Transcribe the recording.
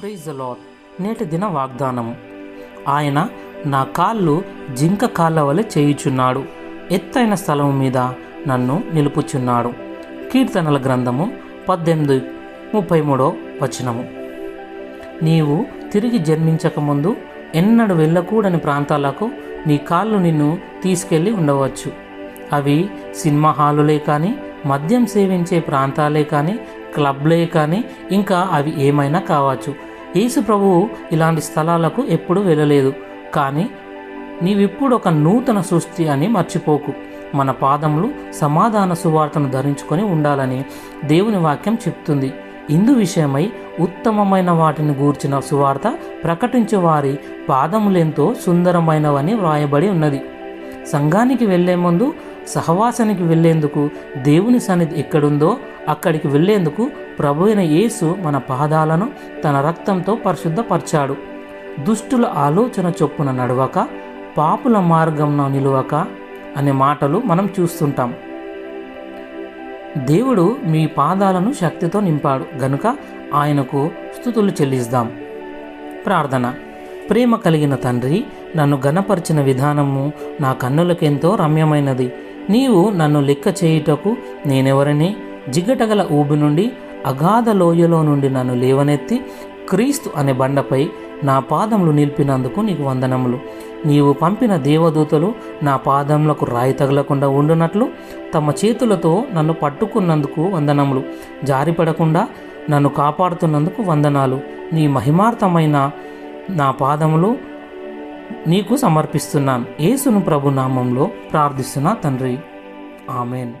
Praise the lord నేటి దిన వాగ్దానము. ఆయన నా కాళ్ళు జింక కాళ్ళ వలె చేయుచున్నాడు. ఎత్తైన స్థలం మీద నన్ను నిలుపుచున్నాడు. కీర్తనల గ్రంథము పద్దెనిమిది ముప్పై మూడో వచనము. నీవు తిరిగి జన్మించకముందు ఎన్నడు వెళ్ళకూడని ప్రాంతాలకు నీ కాళ్ళు నిన్ను తీసుకెళ్ళి ఉండవచ్చు. అవి సినిమా హాలులే కానీ మద్యం సేవించే ప్రాంతాలే కానీ క్లబ్లే కానీ ఇంకా అవి ఏమైనా కావచ్చు. యేసు ప్రభువు ఇలాంటి స్థలాలకు ఎప్పుడూ వెళ్ళలేదు. కానీ నీవిప్పుడు ఒక నూతన సృష్టి అని మర్చిపోకు. మన పాదములు సమాధాన సువార్తను ధరించుకొని ఉండాలని దేవుని వాక్యం చెప్తుంది. ఇందు విషయమై ఉత్తమమైన వాటిని గూర్చిన సువార్త ప్రకటించే వారి పాదములెంతో సుందరమైనవని వ్రాయబడి ఉన్నది. సంఘానికి వెళ్ళే ముందు సహవాసానికి వెళ్ళేందుకు దేవుని సన్నిధి ఎక్కడుందో అక్కడికి వెళ్ళేందుకు ప్రభు అయిన యేసు మన పాదాలను తన రక్తంతో పరిశుద్ధపరిచాడు. దుష్టుల ఆలోచన చొప్పున నడవక పాపుల మార్గంన నిలువక అనే మాటలు మనం చూస్తుంటాం. దేవుడు మీ పాదాలను శక్తితో నింపాడు. గనుక ఆయనకు స్థుతులు చెల్లిస్తాం. ప్రార్థన. ప్రేమ కలిగిన తండ్రి నన్ను గనపరిచిన విధానము నా కన్నులకెంతో రమ్యమైనది. నీవు నన్ను లెక్క చేయుటకు నేనెవరని? జిగటగల ఊబి నుండి అగాధ లోయలో నుండి నన్ను లేవనెత్తి క్రీస్తు అనే బండపై నా పాదములు నిలిపినందుకు నీకు వందనములు. నీవు పంపిన దేవదూతలు నా పాదములకు రాయి తగలకుండా ఉండునట్లు తమ చేతులతో నన్ను పట్టుకున్నందుకు వందనములు. జారిపడకుండా నన్ను కాపాడుతున్నందుకు వందనాలు. నీ మహిమార్థమైన నా పాదములు నీకు సమర్పిస్తున్నాను. యేసును ప్రభు నామంలో ప్రార్థిస్తున్నా తండ్రి. ఆమెన్.